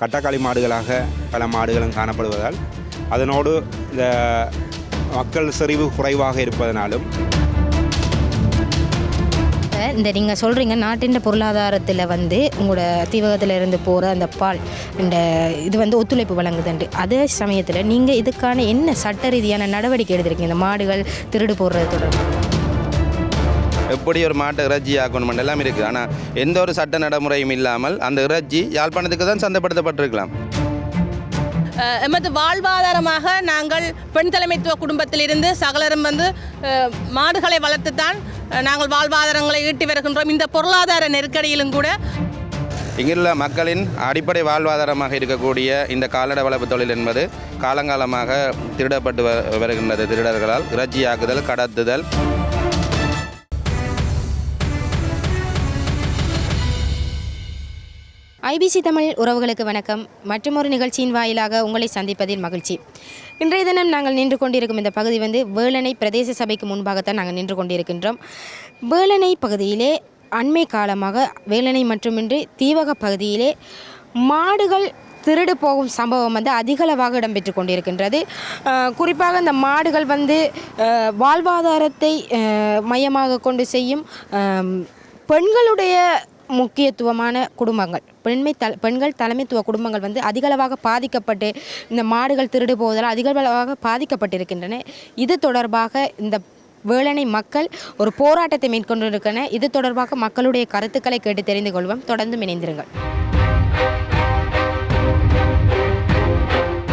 கட்டக்காளி மாடுகளாக பல மாடுகளும் காணப்படுவதால் அதனோடு இந்த மக்கள் செறிவு குறைவாக இருப்பதனாலும் இந்த நீங்கள் சொல்கிறீங்க நாட்டின் பொருளாதாரத்தில் வந்து உங்களோட தீவகத்தில் இருந்து போகிற அந்த பால் இந்த இது வந்து ஒத்துழைப்பு வழங்குதுண்டு அதே சமயத்தில் நீங்கள் இதுக்கான என்ன சட்ட ரீதியான நடவடிக்கை எடுத்திருக்கீங்க? இந்த மாடுகள் திருடு போடுறது தொடர்பாக. எப்படி ஒரு மாட்டை இறைச்சி ஆக்கணும் எல்லாம் இருக்குது. ஆனால் எந்த ஒரு சட்ட நடைமுறையும் இல்லாமல் அந்த இறைச்சி யாழ்ப்பாணத்துக்கு தான் சந்தைப்படுத்தப்பட்டிருக்கலாம். எமது வாழ்வாதாரமாக நாங்கள் பெண் தலைமைத்துவ குடும்பத்திலிருந்து சகலரும் வந்து மாடுகளை வளர்த்துத்தான் நாங்கள் வாழ்வாதாரங்களை ஈட்டி வருகின்றோம். இந்த பொருளாதார நெருக்கடியிலும் கூட இங்குள்ள மக்களின் அடிப்படை வாழ்வாதாரமாக இருக்கக்கூடிய இந்த கால்நடை வளர்ப்பு தொழில் என்பது காலங்காலமாக திருடப்பட்டு வருகின்றது. திருடர்களால் இறைச்சியாக்குதல் கடத்துதல். ஐபிசி தமிழ் உறவுகளுக்கு வணக்கம். மற்றொரு நிகழ்ச்சியின் வாயிலாக உங்களை சந்திப்பதில் மகிழ்ச்சி. இன்றைய தினம் நாங்கள் நின்று கொண்டிருக்கும் இந்த பகுதி வந்து வேளனை பிரதேச சபைக்கு முன்பாகத்தான் நாங்கள் நின்று கொண்டிருக்கின்றோம். வேளனை பகுதியிலே அண்மை காலமாக வேளனை மட்டுமின்றி தீவக பகுதியிலே மாடுகள் திருடு போகும் சம்பவம் வந்து அதிகளவாக இடம்பெற்று கொண்டிருக்கின்றது. குறிப்பாக இந்த மாடுகள் வந்து வாழ்வாதாரத்தை மையமாக கொண்டு செய்யும் பெண்களுடைய முக்கியத்துவமான குடும்பங்கள். பெண்மை தல் பெண்கள் தலைமைத்துவ குடும்பங்கள் வந்து அதிகளவாக பாதிக்கப்பட்டு இந்த மாடுகள் திருடு போவதால் அதிகளவாக பாதிக்கப்பட்டிருக்கின்றன. இது தொடர்பாக இந்த வேளனை மக்கள் ஒரு போராட்டத்தை மேற்கொண்டிருக்கின்றன. இது தொடர்பாக மக்களுடைய கருத்துக்களை கேட்டு தெரிந்து கொள்வோம். தொடர்ந்து இணைந்திருங்கள்.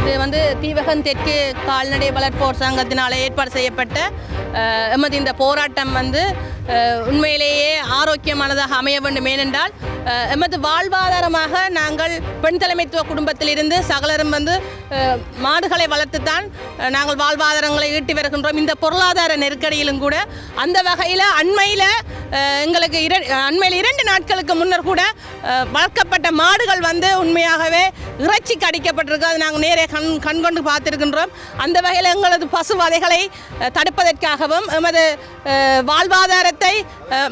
இது வந்து தீவகன் தெற்கு கால்நடை வளர்ப்போர் சங்கத்தினால் ஏற்பாடு செய்யப்பட்ட எமது இந்த போராட்டம் வந்து உண்மையிலேயே ஆரோக்கியமானதாக அமைய வேண்டும் ஏனென்றால் எமது வாழ்வாதாரமாக நாங்கள் பெண் தலைமைத்துவ குடும்பத்திலிருந்து சகலரும் வந்து மாடுகளை வளர்த்துத்தான் நாங்கள் வாழ்வாதாரங்களை ஈட்டி வருகின்றோம். இந்த பொருளாதார நெருக்கடியிலும் கூட அந்த வகையில் அண்மையில் எங்களுக்கு இர அண்மையில் இரண்டு நாட்களுக்கு முன்னர் கூட வளர்க்கப்பட்ட மாடுகள் வந்து உண்மையாகவே இறைச்சி கடிக்கப்பட்டிருக்கு. அது நாங்கள் நேரே கண் கண்கொண்டு பார்த்துருக்கின்றோம். அந்த வகையில் எங்களது பசுவதைகளை வதைகளை தடுப்பதற்காகவும் எமது வாழ்வாதாரத்தை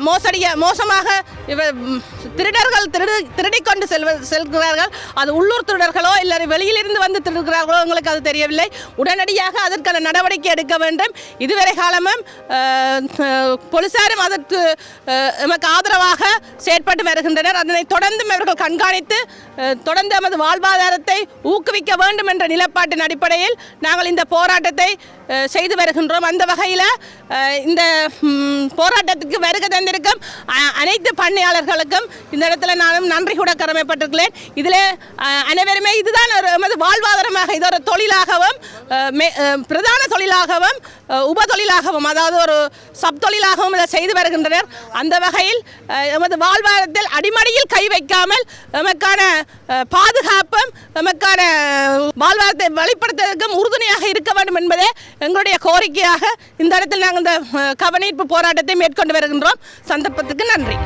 மோசடிய மோசமாக இவ திருடர்கள் திருடு திருடிக்கொண்டு செல்வ செல்கிறார்கள். அது உள்ளூர் திருடர்களோ இல்லை வெளியிலிருந்து வந்து திருடுகிறார்களோ எங்களுக்கு அது தெரியவில்லை. உடனடியாக அதற்கான நடவடிக்கை எடுக்க வேண்டும். இதுவரை காலமும் போலீசாரும் அதற்கு எமக்கு ஆதரவாக செயற்பட்டு வருகின்றனர். அதனை தொடர்ந்தும் அவர்கள் கண்காணித்து தொடர்ந்து நமது வாழ்வாதாரத்தை ஊக்குவிக்க வேண்டும் என்ற நிலப்பாட்டின் அடிப்படையில் நாங்கள் இந்த போராட்டத்தை செய்து வருகின்றோம். அந்த வகையில் இந்த போராட்டத்துக்கு வருகை தந்திருக்கும் அ- அனைத்து பண்ணையாளர்களுக்கும் இந்த இடத்துல நானும் நன்றி கூட கடமைப்பட்டிருக்கிறேன். இதில் அனைவருமே இதுதான் ஒரு எமது வாழ்வாதாரமாக இது ஒரு தொழிலாகவும் மே- பிரதான தொழிலாகவும் உப தொழிலாகவும் அதாவது ஒரு சப்தொழிலாகவும் இதை செய்து வருகின்றனர். அந்த வகையில் எமது வாழ்வாதாரத்தில் அடிமடியில் கை வைக்காமல் எமக்கான பாதுகாப்பும் எமக்கான வாழ்வாதாரத்தை வெளிப்படுத்துவதற்கும் உறுதுணையாக இருக்க வேண்டும் என்பதே எங்களுடைய கோரிக்கையாக இந்த இடத்தில் நாங்கள் இந்த கவனிப்பு போராட்டத்தை மேற்கொண்டு வருகின்றோம். சந்தர்ப்பத்துக்கு நன்றி.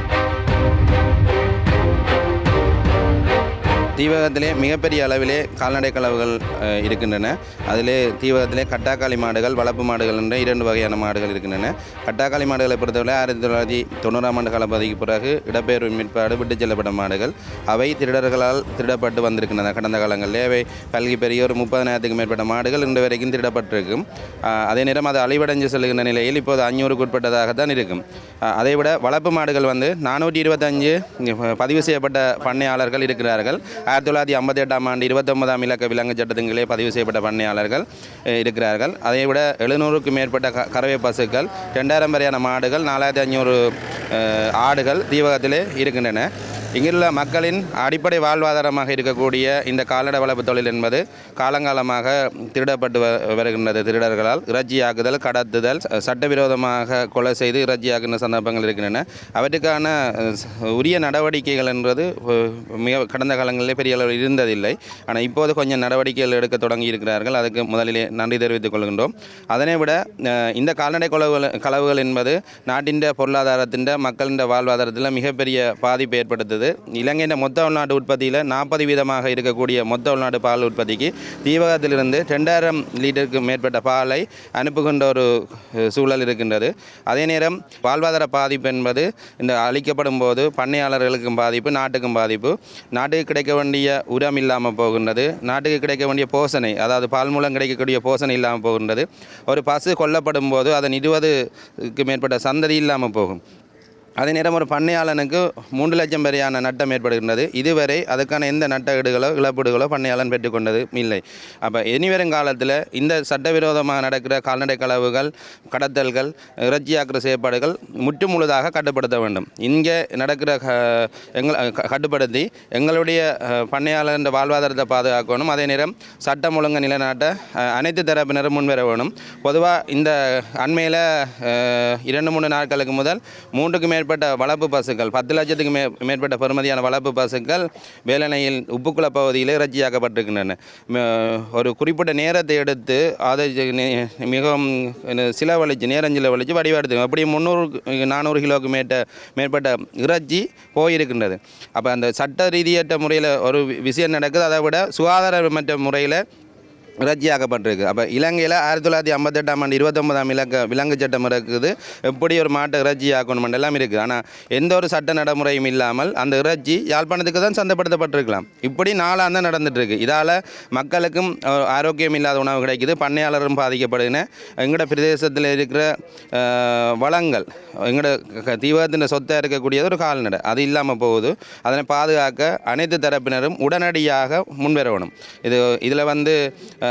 தீவகத்திலே மிகப்பெரிய அளவிலே கால்நடை கலவுகள் இருக்கின்றன. அதிலே தீவகத்திலே கட்டாக்காளி மாடுகள் வளர்ப்பு மாடுகள் என்ற இரண்டு வகையான மாடுகள் இருக்கின்றன. கட்டாக்காளி மாடுகளை பொறுத்தவரை ஆயிரத்தி தொள்ளாயிரத்தி தொண்ணூறாம் ஆண்டு காலப்பகுதிக்கு பிறகு இடப்பெயர்வு மீட்பாடு விட்டுச் செல்லப்பட்ட மாடுகள். அவை திருடர்களால் திருடப்பட்டு வந்திருக்கின்றன கடந்த காலங்களிலே. அவை பல்கி பெரிய ஒரு முப்பதனாயிரத்துக்கு மேற்பட்ட மாடுகள் இன்று வரைக்கும் திருடப்பட்டிருக்கும். அதே நேரம் அது அழிவடைஞ்சு செல்கின்ற நிலையில் இப்போது அஞ்சூறுக்கு உட்பட்டதாகத்தான் இருக்கும். அதைவிட வளர்ப்பு மாடுகள் வந்து நானூற்றி இருபத்தஞ்சு பதிவு செய்யப்பட்ட பண்ணையாளர்கள் இருக்கிறார்கள். ஆயிரத்தி தொள்ளாயிரத்தி ஐம்பத்தி எட்டாம் ஆண்டு இருபத்தொன்பதாம் இலக்க விலங்கு சட்டத்தின்களே பதிவு செய்யப்பட்ட பண்ணையாளர்கள் இருக்கிறார்கள். அதை விட எழுநூறுக்கும் மேற்பட்ட க கறவை பசுக்கள் ரெண்டாயிரம் வரையான மாடுகள் நாலாயிரத்தி ஐநூறு ஆடுகள் தீவகத்திலே இருக்கின்றன. இங்குள்ள மக்களின் அடிப்படை வாழ்வாதாரமாக இருக்கக்கூடிய இந்த கால்நடை வளர்ப்பு தொழில் என்பது காலங்காலமாக திருடப்பட்டு வ- வருகின்றது. திருடர்களால் இறைச்சியாக்குதல் கடத்துதல் சட்டவிரோதமாக கொலை செய்து இறைச்சியாக்குன சந்தர்ப்பங்கள் இருக்கின்றன. அவற்றுக்கான உரிய நடவடிக்கைகள் என்பது மிக கடந்த காலங்களிலே பெரிய அளவில் இருந்ததில்லை. ஆனால் இப்போது கொஞ்சம் நடவடிக்கைகள் எடுக்க தொடங்கி இருக்கிறார்கள் அதுக்கு முதலிலே நன்றி தெரிவித்துக் கொள்கின்றோம். அதனை விட இந்த கால்நடை கொலவுகள் களவுகள் என்பது நாட்டின் பொருளாதாரத்தின் மக்களின் வாழ்வாதாரத்தில் மிகப்பெரிய பாதிப்பு ஏற்படுத்துது. வருது இலங்கையின் மொத்த உள்நாட்டு உற்பத்தியில் நாற்பது வீதமாக இருக்கக்கூடிய மொத்த உள்நாட்டு பால் உற்பத்திக்கு தீவகத்திலிருந்து ரெண்டாயிரம் லிட்டருக்கு மேற்பட்ட பாலை அனுப்புகின்ற ஒரு சூழல் இருக்கின்றது. அதே நேரம் வாழ்வாதார பாதிப்பு என்பது இந்த அளிக்கப்படும் போது பண்ணையாளர்களுக்கும் பாதிப்பு நாட்டுக்கும் பாதிப்பு. நாட்டுக்கு கிடைக்க வேண்டிய உரம் இல்லாமல் போகின்றது. நாட்டுக்கு கிடைக்க வேண்டிய போசனை அதாவது பால் மூலம் கிடைக்கக்கூடிய போசனை இல்லாமல் போகின்றது. ஒரு பசு கொல்லப்படும் போது அதன் இருபதுக்கு மேற்பட்ட சந்ததி இல்லாமல் போகும். அதே நேரம் ஒரு பண்ணையாளனுக்கு மூன்று லட்சம் வரையான நட்டம் ஏற்படுகின்றது. இதுவரை அதுக்கான எந்த நட்டகீடுகளோ இழப்பீடுகளோ பண்ணையாளன் பெற்றுக்கொண்டது இல்லை. அப்போ இனிவரும் காலத்தில் இந்த சட்டவிரோதமாக நடக்கிற கால்நடை களவுகள் கடத்தல்கள் இறைச்சியாக்குற செயற்பாடுகள் முற்று முழுதாக கட்டுப்படுத்த வேண்டும். இங்கே நடக்கிற க- எங்கள் க- கட்டுப்படுத்தி எங்களுடைய பண்ணையாளர் வாழ்வாதாரத்தை பாதுகாக்கணும். அதே நேரம் சட்டம் ஒழுங்கு நிலைநாட்ட அனைத்து தரப்பினரும் முன்வர வேணும் பொதுவாக இந்த அண்மையில் இரண்டு மூணு நாட்களுக்கு முதல் மூன்றுக்கு மேற்பட்ட வளர்ப்பு பசுக்கள் பத்து லட்சத்துக்கு மே மேற்பட்ட பெறுமதியான வளர்ப்பு பசுக்கள் வேலனையில் உப்புக்குள பகுதியில் இறைச்சியாக்கப்பட்டிருக்கின்றன. ஒரு குறிப்பிட்ட நேரத்தை எடுத்து அதை மிகவும் சில சிலவழிச்சு நேரஞ்சில வலிச்சு வடிவெடுத்து அப்படி முந்நூறு நானூறு கிலோவுக்கு மேட்ட மேற்பட்ட இறைச்சி போயிருக்கின்றது. அப்போ அந்த சட்ட ரீதியற்ற முறையில் ஒரு வி- விஷயம் நடக்குது. அதை விட சுகாதாரமற்ற முறையில் ரஜியாக்கப்பட்டிருக்கு அப்போ இலங்கையில் ஆயிரத்தி தொள்ளாயிரத்தி ஐம்பத்தெட்டாம் ஆண்டு இருபத்தொன்பதாம் இலக்க விலங்கு சட்டம் இருக்குது. எப்படி ஒரு மாட்டை இறைச்சி ஆக்கணும் எல்லாம் இருக்குது ஆனால் எந்த ஒரு சட்ட நடைமுறையும் இல்லாமல் அந்த இறைச்சி யாழ்ப்பாணத்துக்கு தான் சந்தைப்படுத்தப்பட்டிருக்கலாம். இப்படி நாளாக தான் இருக்கு இதால் மக்களுக்கும் ஆரோக்கியம் இல்லாத உணவு கிடைக்குது. பண்ணையாளரும் பாதிக்கப்படுதுன்னு எங்களோட பிரதேசத்தில் இருக்கிற வளங்கள் எங்களோட க- தீவகத்தின் சொத்தாக இருக்கக்கூடியது ஒரு கால்நடை. அது இல்லாமல் போகுது. அதனை பாதுகாக்க அனைத்து தரப்பினரும் உடனடியாக முன்வரணும். இது இதில் வந்து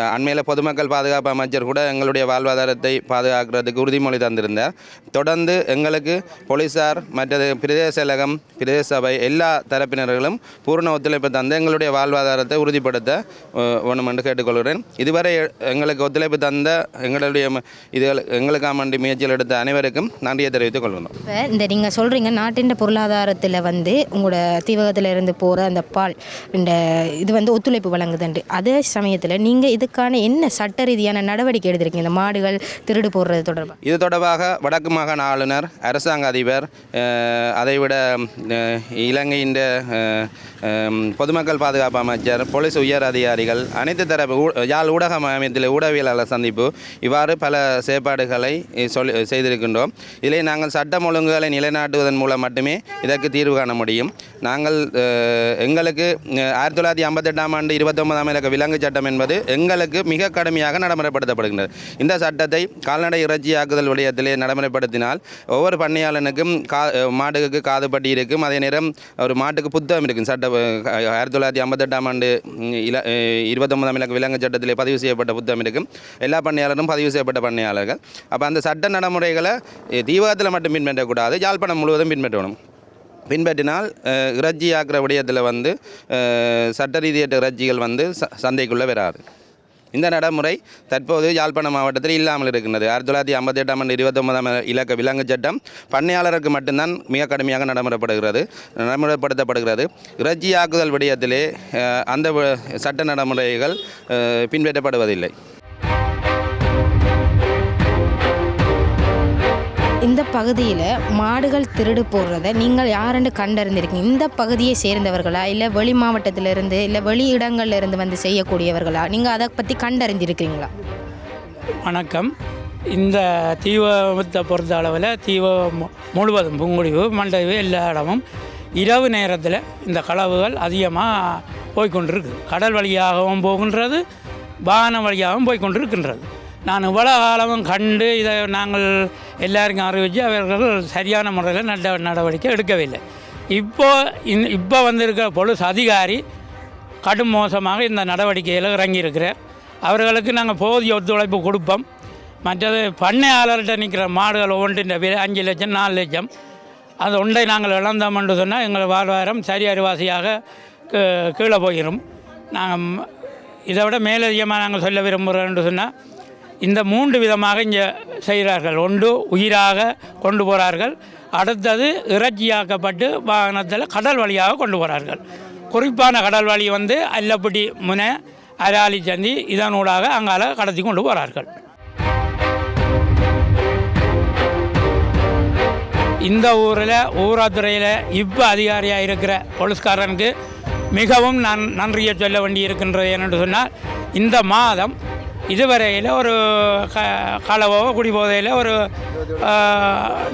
அண்மையில் பொதுமக்கள் பாதுகாப்பு அமைச்சர் கூட எங்களுடைய வாழ்வாதாரத்தை பாதுகாக்கிறதுக்கு உறுதிமொழி தந்திருந்தார். தொடர்ந்து எங்களுக்கு போலீசார் மற்றது பிரதேச செயலகம் பிரதேச சபை எல்லா தரப்பினர்களும் பூர்ண ஒத்துழைப்பு தந்து எங்களுடைய வாழ்வாதாரத்தை உறுதிப்படுத்த அஹ், வேணும் என்று கேட்டுக்கொள்கிறேன். இதுவரை எங்களுக்கு ஒத்துழைப்பு தந்த எங்களுடைய இது இதுகள் எங்களுக்காக வேண்டி முயற்சிகள் எடுத்த அனைவருக்கும் நன்றியை தெரிவித்துக் கொள்கிறோம் இப்போ இந்த நீங்கள் சொல்கிறீங்க நாட்டின் பொருளாதாரத்தில் வந்து உங்களோட தீவகத்தில் இருந்து போகிற அந்த பால் இந்த இது வந்து ஒத்துழைப்பு வழங்குதுண்டு. அதே சமயத்தில் நீங்கள் இது அதுக்கான என்ன சட்ட ரீதியான நடவடிக்கை எடுத்திருக்கீங்க? இந்த மாடுகள் திருடு போடுறது தொடர்பாக. இது தொடர்பாக வடக்கு மாகாண ஆளுநர் அரசாங்க அதிபர் அதைவிட இலங்கையின் பொதுமக்கள் பாதுகாப்பு அமைச்சர் போலீஸ் உயர் அதிகாரிகள் அனைத்து தரப்பு ஊ- யாழ் ஊடக மையத்தில் ஊடகவியலாளர் சந்திப்பு இவ்வாறு பல செயற்பாடுகளை சொல்லி செய்திருக்கின்றோம். இதிலே நாங்கள் சட்டம் ஒழுங்குகளை நிலைநாட்டுவதன் மூலம் மட்டுமே இதற்கு தீர்வு காண முடியும். நாங்கள் எங்களுக்கு ஆயிரத்தி தொள்ளாயிரத்தி ஐம்பத்தெட்டாம் ஆண்டு இருபத்தொன்பதாம் இலக்க விலங்கு சட்டம் என்பது எங்கள் எங்களுக்கு மிக கடுமையாக நடைமுறைப்படுத்தப்படுகின்றது. இந்த சட்டத்தை கால்நடை இறைச்சியாக்குதல் விடயத்திலே நடைமுறைப்படுத்தினால் ஒவ்வொரு பண்ணையாளனுக்கும் கா மாட்டுக்கு காதுபட்டி இருக்கும். அதே நேரம் ஒரு மாட்டுக்கு புத்தகம் இருக்கும். சட்ட ஆயிரத்தி தொள்ளாயிரத்தி ஐம்பத்தெட்டாம் ஆண்டு இல இருபத்தொன்பதாம் இலக்க விலங்கு சட்டத்திலே பதிவு செய்யப்பட்ட புத்தகம் இருக்கும். எல்லா பண்ணையாளரும் பதிவு செய்யப்பட்ட பண்ணையாளர்கள். அப்போ அந்த சட்ட நடைமுறைகளை தீபகத்தில் மட்டும் பின்பற்றக்கூடாது. யாழ்ப்பாணம் முழுவதும் பின்பற்றணும். பின்பற்றினால் அஹ், இறைச்சி ஆக்கிற விடயத்தில் வந்து சட்ட ரீதியற்ற இறைச்சிகள் வந்து ச சந்தைக்குள்ளே வராது. இந்த நடைமுறை தற்போது யாழ்ப்பாணம் மாவட்டத்தில் இல்லாமல் இருக்கின்றது. ஆயிரத்தி தொள்ளாயிரத்தி ஐம்பத்தி எட்டாம் ஆண்டு இருபத்தொன்பதாம் இலக்க விலங்கு சட்டம் பண்ணையாளருக்கு மட்டும்தான் மிக கடுமையாக நடைமுறைப்படுகிறது. நடைமுறைப்படுத்தப்படுகிறது. இறைச்சியாக்குதல் விடயத்திலே அந்த சட்ட நடைமுறைகள் பின்பற்றப்படுவதில்லை. இந்த பகுதியில் மாடுகள் திருடு போடுறத நீங்கள் யாருன்னு கண்டறிந்திருக்கீங்க? இந்த பகுதியை சேர்ந்தவர்களா? இல்லை வெளி மாவட்டத்திலிருந்து இல்லை வெளி இடங்கள்லேருந்து வந்து செய்யக்கூடியவர்களா? நீங்கள் அதை பற்றி கண்டறிஞ்சிருக்கிறீங்களா வணக்கம். இந்த தீவிரத்தை பொறுத்த அளவில் தீவம் முழுவதும் புங்குடிவு மண்டவு எல்லா இடமும் இரவு நேரத்தில் இந்த களவுகள் அதிகமாக போய்கொண்டிருக்கு. கடல் வழியாகவும் போகின்றது வாகனம் வழியாகவும் போய்கொண்டிருக்கின்றது. நான் இவ்வளோ காலமும் கண்டு இதை நாங்கள் எல்லாருக்கும் அறிவித்து அவர்கள் சரியான முறையில் நட நடவடிக்கை எடுக்கவில்லை. இப்போ இந் இப்போ வந்திருக்கிற பொலிஸ் அதிகாரி கடும் மோசமாக இந்த நடவடிக்கையில் இறங்கியிருக்கிறார். அவர்களுக்கு நாங்கள் போதிய ஒத்துழைப்பு கொடுப்போம். மற்றது பண்ணையாளர்கிட்ட நிற்கிற மாடுகள் ஒவ்வொன்றின் விலை அஞ்சு லட்சம் நாலு லட்சம். அது ஒன்றை நாங்கள் இழந்தோம் என்று சொன்னால் எங்கள் வாழ்வாரம் சரி அறிவாசியாக கீ- கீழே போயிடும் நாங்கள் இதை விட மேலதிகமாக நாங்கள் சொல்ல விரும்புகிறோம் என்று சொன்னால் இந்த மூன்று விதமாக இங்கே செய்கிறார்கள். ஒன்று உயிராக கொண்டு போகிறார்கள் அடுத்தது இறைச்சியாக்கப்பட்டு வாகனத்தில் கடல் வழியாக கொண்டு போகிறார்கள் குறிப்பான கடல் வழி வந்து அல்லப்பட்டி முனை அராலி சந்தி இதனூடாக அங்கால கடத்தி கொண்டு போகிறார்கள் இந்த ஊரில் ஊராத்துறையில் இப்போ அதிகாரியாக இருக்கிற போலீஸ்காரனுக்கு மிகவும் நன் நன்றியை சொல்ல வேண்டி இருக்கின்றது என்னென்று சொன்னால் இந்த மாதம் இதுவரையில் ஒரு க களவோ குடிபோதையில் ஒரு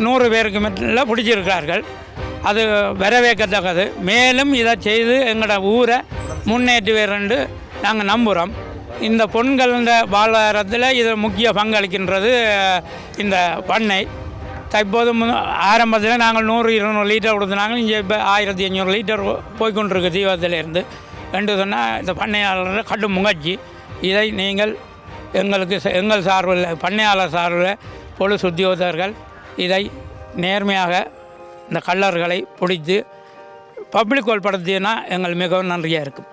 நூறு பேருக்கு மட்டும் பிடிச்சிருக்கிறார்கள். அது வரவேற்கத்தக்கது. மேலும் இதை செய்து எங்களோட ஊரை முன்னேற்றி வரண்டு நாங்கள் நம்புகிறோம் இந்த பொண்கள வாழ்வாதாரத்தில் இது முக்கிய பங்களிக்கின்றது இந்த பண்ணை. தற்போது ஆரம்பத்தில் நாங்கள் நூறு இருநூறு லிட்டர் கொடுத்துனாங்க இங்கே இப்போ ஆயிரத்தி ஐநூறு லிட்டர் போய்கொண்டிருக்கு தீபத்திலேருந்து என்று சொன்னால் இந்த பண்ணையாளர் கடும் முகர்ச்சி. இதை நீங்கள் எங்களுக்கு ச- எங்கள் சார்பில் பண்ணையாளர் சார்பில் பொலிஸ் உத்தியோகத்தர்கள் இதை நேர்மையாக இந்த கள்ளர்களை பிடித்து பப்ளிக் உள்படுத்தினா எங்கள் மிகவும் நன்றியாக இருக்கும்.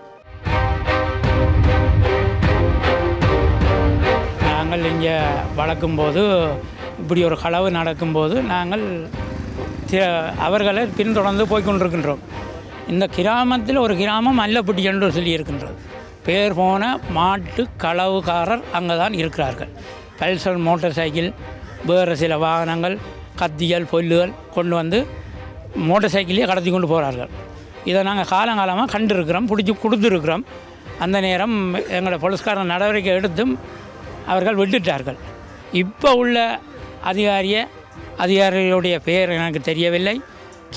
நாங்கள் இங்கே வளர்க்கும்போது இப்படி ஒரு களவு நடக்கும்போது நாங்கள் அவர்களை பின்தொடர்ந்து போய்கொண்டிருக்கின்றோம் இந்த கிராமத்தில் ஒரு கிராமம் அல்லப்பட்டி என்று சொல்லியிருக்கின்றது. பேர் போன மாட்டு களவுக்காரர் அங்கே தான் இருக்கிறார்கள். பல்சர் மோட்டார் சைக்கிள் வேறு சில வாகனங்கள் கத்திகள் பொல்லுகள் கொண்டு வந்து மோட்டார் சைக்கிளையே கடத்தி கொண்டு போகிறார்கள் இதை நாங்கள் காலங்காலமாக கண்டிருக்கிறோம் பிடிச்சி கொடுத்துருக்குறோம். அந்த நேரம் எங்களோட போலீஸ்காரன் நடவடிக்கை எடுத்தும் அவர்கள் விட்டுட்டார்கள். இப்போ உள்ள அதிகாரிய அதிகாரிகளுடைய பெயர் எனக்கு தெரியவில்லை.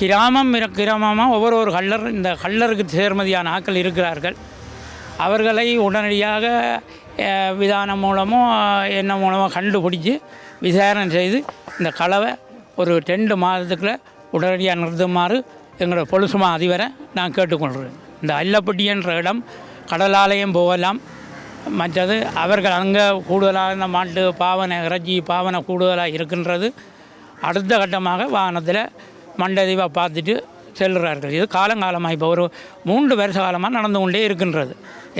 கிராமம் கிராமமாக ஒவ்வொரு ஒரு கள்ளர் இந்த கள்ளருக்கு சேர்மதியான ஆட்கள் இருக்கிறார்கள். அவர்களை உடனடியாக விதானம் மூலமோ என்ன மூலமோ கண்டுபிடிச்சி விசாரணை செய்து இந்த களவை ஒரு ரெண்டு மாதத்துக்குள்ள உடனடியாக நிறுத்துமாறு எங்களோட பொலுசுமா அதிபரை நான் கேட்டுக்கொள்கிறேன். இந்த அல்லப்பட்டி என்ற இடம் கடலாலயம் போகலாம். மற்றது அவர்கள் அங்கே கூடுதலாக இந்த மாட்டு பாவனை இறைச்சி பாவனை கூடுதலாக இருக்கின்றது. அடுத்த கட்டமாக வாகனத்தில் மண்டதீவை பார்த்துட்டு செல்கிறார்கள். இது காலங்காலமாக இப்போ ஒரு மூன்று வருஷ காலமாக நடந்து கொண்டே இருக்கின்றது.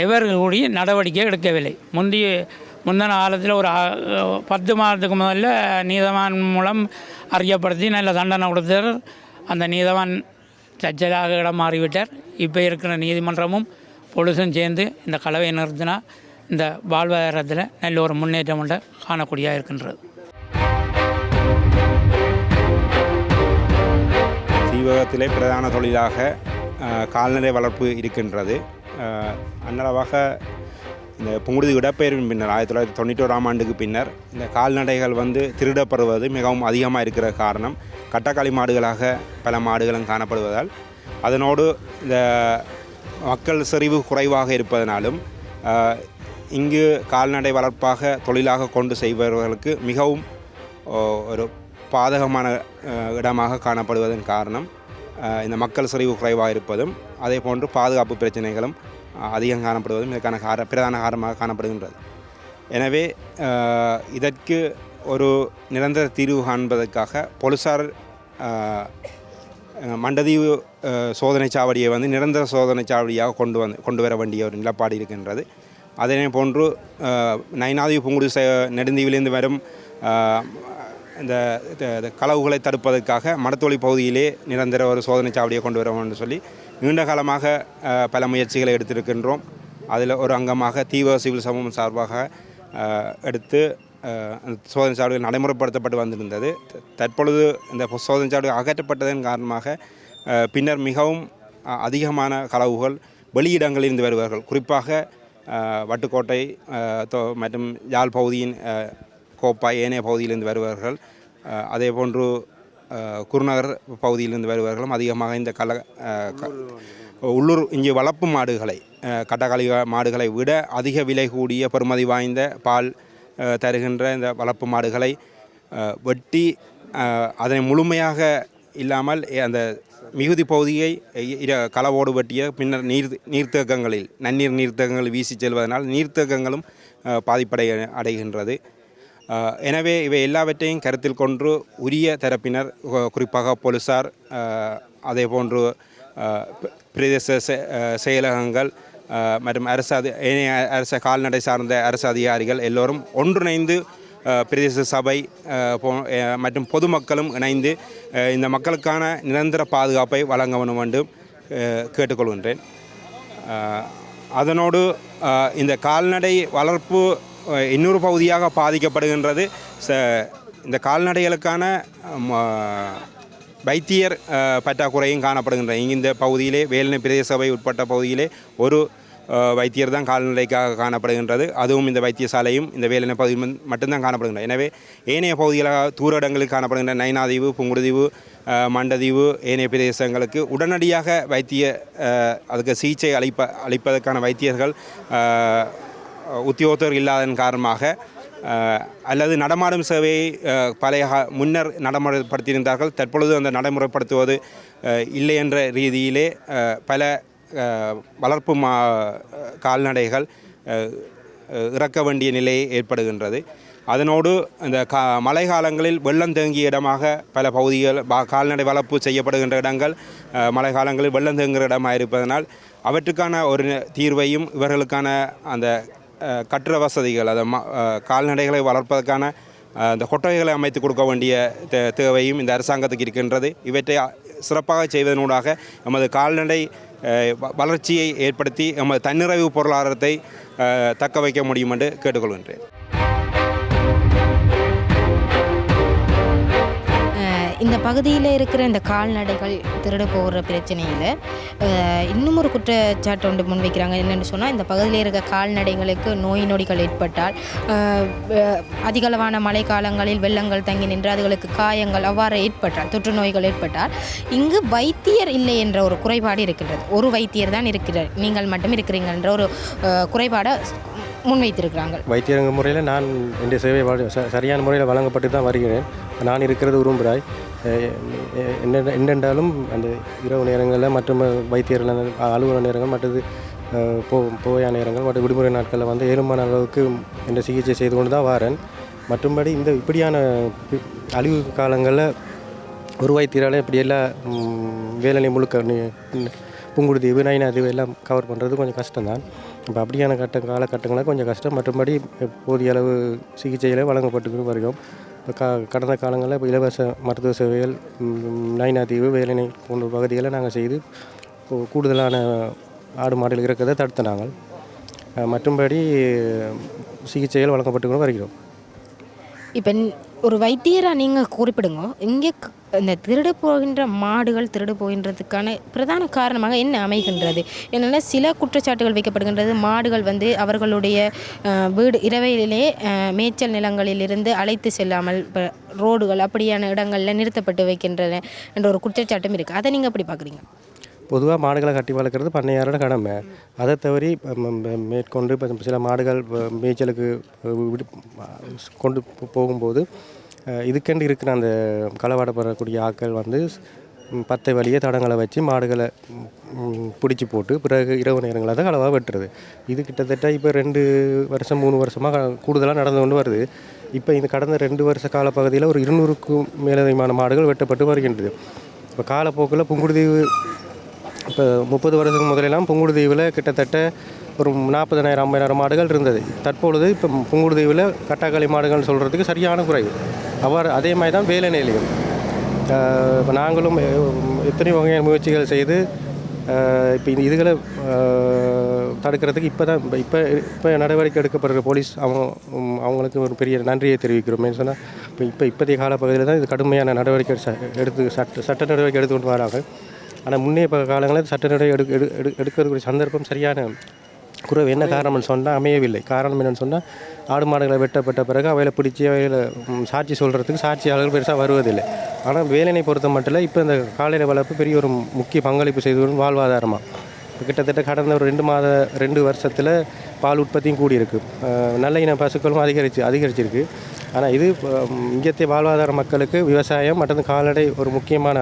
எவர்கள் நடவடிக்கை எடுக்கவில்லை. முந்தைய முந்தின காலத்தில் ஒரு பத்து மாதத்துக்கு முதல்ல நீதவான் மூலம் அறியப்படுத்தி நல்ல தண்டனை கொடுத்தார் அந்த நீதவான் தச்சலாக இடம் மாறிவிட்டார். இப்போ இருக்கிற நீதிமன்றமும் பொலிசும் சேர்ந்து இந்த கலவையை நிறுத்தினா இந்த வாழ்வாதாரத்தில் நல்ல ஒரு முன்னேற்றம் உண்டு காணக்கூடியதாக இருக்கின்றது. விவகத்திலே பிரதான தொழிலாக கால்நடை வளர்ப்பு இருக்கின்றது. அன்னளவாக இந்த புங்குடுதி இடப்பெயர்வின் பின்னர் ஆயிரத்தி தொள்ளாயிரத்தி தொண்ணூற்றோராம் ஆண்டுக்கு பின்னர் இந்த கால்நடைகள் வந்து திருடப்படுவது மிகவும் அதிகமாக இருக்கிற காரணம். கட்டக்காளி மாடுகளாக பல மாடுகளும் காணப்படுவதால் அதனோடு இந்த மக்கள் செறிவு குறைவாக இருப்பதனாலும் இங்கு கால்நடை வளர்ப்பாக தொழிலாக கொண்டு செய்பவர்களுக்கு மிகவும் ஒரு பாதகமான இடமாக காணப்படுவதன் காரணம். இந்த மக்கள் சரிவு குறைவாக இருப்பதும் அதே போன்று பாதுகாப்பு பிரச்சனைகளும் அதிகம் காணப்படுவதும் இதற்கான கார பிரதான காரணமாக காணப்படுகின்றது. எனவே இதற்கு ஒரு நிரந்தர தீர்வு காண்பதற்காக போலீசார் மண்டதீவு சோதனை சாவடியை வந்து நிரந்தர சோதனை சாவடியாக கொண்டு வந்து கொண்டு வர வேண்டிய ஒரு நிலப்பாடு இருக்கின்றது. அதே போன்று நயனாதீவு நைனாதீவு புங்குடு நெடுந்தீவிலிருந்து வரும் இந்த களவுகளை தடுப்பதற்காக மடத்தொழி பகுதியிலே நிரந்தர ஒரு சோதனை சாவடியை கொண்டு வருவோம்னு சொல்லி நீண்ட காலமாக பல முயற்சிகளை எடுத்திருக்கின்றோம். அதில் ஒரு அங்கமாக தீவிர சிவில் சமூகம் சார்பாக எடுத்து அந்த சோதனை சாவடிகள் நடைமுறைப்படுத்தப்பட்டு வந்திருந்தது. த- தற்பொழுது இந்த சோதனை சாவடிகள் அகற்றப்பட்டதன் காரணமாக பின்னர் மிகவும் அதிகமான களவுகள் வெளியிடங்களிலிருந்து வருவார்கள். குறிப்பாக வட்டுக்கோட்டை மற்றும் யாழ் பகுதியின் கோப்பாய் ஏனைய பகுதியிலிருந்து வருவார்கள் அதே போன்று குருநகர் பகுதியிலிருந்து வருவார்களும் அதிகமாக இந்த கல உள்ளூர் இங்கே வளர்ப்பு மாடுகளை அஹ், கட்டக்காளி மாடுகளை விட அதிக விலை கூடிய பெருமதி வாய்ந்த பால் தருகின்ற இந்த வளர்ப்பு மாடுகளை வெட்டி அதனை முழுமையாக இல்லாமல் அந்த மிகுதி பகுதியை களவோடு வெட்டிய பின்னர் நீர் நீர்த்தேக்கங்களில் நன்னீர் நீர்த்தேக்கங்கள் வீசி செல்வதனால் நீர்த்தேக்கங்களும் பாதிப்படை அடைகின்றது. எனவே இவை எல்லாவற்றையும் கருத்தில் கொண்டு உரிய தரப்பினர் குறிப்பாக போலீசார் அதே போன்று பிரதேச செ- செயலகங்கள் மற்றும் அரசு அதி ஏனைய அரச கால்நடை சார்ந்த அரசு அதிகாரிகள் எல்லோரும் ஒன்றிணைந்து பிரதேச சபை போ- மற்றும் பொதுமக்களும் இணைந்து இந்த மக்களுக்கான நிரந்தர பாதுகாப்பை வழங்க வேண்டும் கேட்டுக்கொள்கின்றேன். அதனோடு இந்த கால்நடை வளர்ப்பு இன்னொரு பகுதியாக பாதிக்கப்படுகின்றது. ச இந்த கால்நடைகளுக்கான வைத்தியர் பற்றாக்குறையும் காணப்படுகின்றது இங்கு இந்த பகுதியிலே வேலினை பிரதேச சபை உட்பட்ட பகுதியிலே ஒரு வைத்தியர் தான் கால்நடைக்காக காணப்படுகின்றது. அதுவும் இந்த வைத்தியசாலையும் இந்த வேலின பகுதி மட்டும்தான் காணப்படுகின்றன. எனவே ஏனைய பகுதிகளாக தூர இடங்களில் காணப்படுகின்ற நைனாதீவு புங்குடுதீவு மண்டதீவு ஏனைய பிரதேசங்களுக்கு உடனடியாக வைத்திய அதுக்கு சிகிச்சை அளிப்ப அளிப்பதற்கான வைத்தியர்கள் உத்தியோகத்தர் இல்லாதன் காரணமாக அல்லது நடமாடும் சேவையை பழைய முன்னர் நடைமுறைப்படுத்தியிருந்தார்கள் தற்பொழுது அந்த நடைமுறைப்படுத்துவது இல்லை என்ற ரீதியிலே பல வளர்ப்பு மா கால்நடைகள் இறக்க வேண்டிய நிலை ஏற்படுகின்றது. அதனோடு இந்த கா மழை காலங்களில் வெள்ளம் தேங்கிய இடமாக பல பகுதிகள் பா- கால்நடை வளர்ப்பு செய்யப்படுகின்ற இடங்கள் மழை காலங்களில் வெள்ளம் தேங்குகிற இடமாக இருப்பதனால் அவற்றுக்கான ஒரு தீர்வையும் இவர்களுக்கான அந்த கட்டுற வசதிகள் அதை ம கால்நடைகளை வளர்ப்பதற்கான அந்த கொட்டகைகளை அமைத்து கொடுக்க வேண்டிய தே- தேவையும் இந்த அரசாங்கத்துக்கு இருக்கின்றது. இவற்றை சிறப்பாக செய்வதனூடாக எமது கால்நடை வளர்ச்சியை ஏற்படுத்தி நமது தன்னிறைவு பொருளாதாரத்தை தக்க வைக்க முடியும் என்று கேட்டுக்கொள்கின்றேன். இந்த பகுதியில் இருக்கிற இந்த கால்நடைகள் திருடு போகிற பிரச்சனையில் இன்னும் ஒரு குற்றச்சாட்டு ஒன்று முன்வைக்கிறாங்க. என்னென்னு சொன்னால் இந்த பகுதியில் இருக்க கால்நடைகளுக்கு நோய் நொடிகள் ஏற்பட்டால் அதிகளவான மழை காலங்களில் வெள்ளங்கள் தங்கி நின்று அதுகளுக்கு காயங்கள் அவ்வாறு ஏற்பட்டால் தொற்று நோய்கள் ஏற்பட்டால் இங்கு வைத்தியர் இல்லை என்ற ஒரு குறைபாடு இருக்கின்றது. ஒரு வைத்தியர் தான் இருக்கிறார். நீங்கள் மட்டும் இருக்கிறீங்கன்ற ஒரு குறைபாடை முன்வைத்திருக்கிறாங்க. வைத்தியரங்க முறையில் நான் என்னுடைய சேவை சரியான முறையில் வழங்கப்பட்டு தான் வருகிறேன். நான் இருக்கிறது உரும்புராய் என்ன என்னென்றாலும் அந்த இரவு நேரங்களில் மற்றும் வைத்தியர்கள் அலுவலக நேரங்கள் மற்றது போ போயா நேரங்கள் மற்றும் விடுமுறை நாட்களில் வந்து ஏழுமான அளவுக்கு இந்த சிகிச்சை செய்து கொண்டு தான் வாரன். மற்றும்படி இந்த இப்படியான அழிவு காலங்களில் ஒரு வைத்தியரால் இப்படி எல்லாம் வேலனை முழுக்க நி- நி- புங்குடுதீவு எல்லாம் கவர் பண்ணுறது கொஞ்சம் கஷ்டம்தான். இப்போ அப்படியான கட்ட காலகட்டங்களில் கொஞ்சம் கஷ்டம். மற்றபடி போதிய அளவு சிகிச்சைகளை வழங்கப்பட்டு வருகிறோம். இப்போ க கடந்த காலங்களில் இப்போ இலவச மருத்துவ சேவைகள் ம், நைனாதீவு வேலனை போன்ற பகுதிகளை நாங்கள் செய்து கூடுதலான ஆடு மாடுகள் இருக்கிறதை தடுத்த நாங்கள். மற்றும்படி சிகிச்சைகள் வழங்கப்பட்டு கொண்டு வருகிறோம். இப்போ ஒரு வைத்தியராக நீங்கள் குறிப்பிடுங்க. இங்கே இந்த திருடு போகின்ற மாடுகள் திருடு போகின்றதுக்கான பிரதான காரணமாக என்ன அமைகின்றது? என்னென்னா சில குற்றச்சாட்டுகள் வைக்கப்படுகின்றது. மாடுகள் வந்து அவர்களுடைய வீடு இரவையிலே மேய்ச்சல் நிலங்களிலிருந்து அழைத்து செல்லாமல் இப்போ ரோடுகள் அப்படியான இடங்களில் நிறுத்தப்பட்டு வைக்கின்றன என்ற ஒரு குற்றச்சாட்டும் இருக்குது அதை நீங்கள் எப்படி பார்க்குறீங்க பொதுவாக மாடுகளை கட்டி வளர்க்குறது பண்ணையாரோட கடமை. அதை தவறி மேற்கொண்டு இப்போ சில மாடுகள் மேய்ச்சலுக்கு விடு கொண்டு போகும்போது இதுக்கெண்டு இதுக்கென்று இருக்கிற அந்த களவாடப்படக்கூடிய ஆட்கள் வந்து பத்தை வழியே தடங்களை வச்சு மாடுகளை பிடிச்சி போட்டு பிறகு இரவு நேரங்களில் தான் களவாக வெட்டுறது. இது கிட்டத்தட்ட இப்போ ரெண்டு வருஷம் மூணு வருஷமாக கூடுதலாக நடந்து கொண்டு வருது. இப்போ இந்த கடந்த ரெண்டு வருஷ காலப்பகுதியில் ஒரு இருநூறுக்கும் மேலதிகமான மாடுகள் வெட்டப்பட்டு வருகின்றது. இப்போ காலப்போக்கில் புங்குடுதீவு இப்போ முப்பது வருஷத்துக்கு முதலெல்லாம் புங்குடுதீவில் கிட்டத்தட்ட ஒரு நாற்பதனாயிரம் ஐம்பதாயிரம் மாடுகள் இருந்தது. தற்பொழுது இப்போ புங்குடுதீவில் கட்டாக்களி மாடுகள்னு சொல்கிறதுக்கு சரியான குறைவு. அவ்வாறு அதே மாதிரி தான் வேலைநிலையம் இப்போ நாங்களும் எத்தனை எத்தனையோ வகையான முயற்சிகள் செய்து இப்போ இந்த இதுகளை தடுக்கிறதுக்கு இப்போ தான் இப்போ இப்போ இப்போ நடவடிக்கை எடுக்கப்படுற போலீஸ் அவங்க அவங்களுக்கு ஒரு பெரிய நன்றியை தெரிவிக்கிறோம். சொன்னால் இப்போ இப்போ இப்போதைய காலப்பகுதியில் தான் இது கடுமையான நடவடிக்கை ச- எடுத்து சட்ட சட்ட நடவடிக்கை எடுத்துக்கொண்டு வராங்க. ஆனால் முன்னே இப்போ காலங்களில் சட்ட நடவடிக்கை எடு எடு எடு எடுக்கிறதுக்குரிய சந்தர்ப்பம் சரியான குறைவு. என்ன காரணம்னு சொன்னால் அமையவில்லை. காரணம் என்னென்னு சொன்னால் ஆடு மாடுகளை வெட்டப்பட்ட பிறகு அவையில் பிடிச்சி அவையில் சாட்சி சொல்கிறதுக்கு சாட்சியாளர்கள் பெருசாக வருவதில்லை. ஆனால் வேலையினை பொறுத்த மட்டும் இல்லை இப்போ இந்த காலையில் வளர்ப்பு பெரிய ஒரு முக்கிய பங்களிப்பு செய்து வரும் வாழ்வாதாரமாக கிட்டத்தட்ட கடந்த ஒரு ரெண்டு மாத ரெண்டு வருஷத்தில் பால் உற்பத்தியும் கூடியிருக்கு. நல்ல இன பசுக்களும் அதிகரிச்சு அதிகரிச்சிருக்கு. ஆனால் இது இங்கத்திய வாழ்வாதார மக்களுக்கு விவசாயம் மற்றும் கால்நடை ஒரு முக்கியமான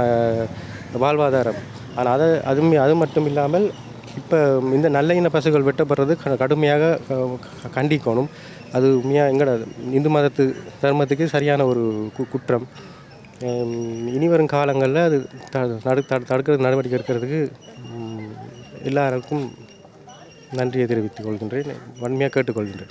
வாழ்வாதாரம். ஆனால் அதை அதுவும் அது மட்டும் இல்லாமல் இப்போ இந்த நல்ல இன பசுகள் வெட்டப்படுறது க- கடுமையாக க- கண்டிக்கணும். அது உண்மையாக எங்கட இந்து மதத்து தர்மத்துக்கு சரியான ஒரு கு- குற்றம். இனி வரும் காலங்களில் அது த நடு தடு- தடுக்கிறது நடவடிக்கை எடுக்கிறதுக்கு எல்லாருக்கும் நன்றியை தெரிவித்துக் கொள்கின்றேன். வன்மையாக கேட்டுக்கொள்கின்றேன்.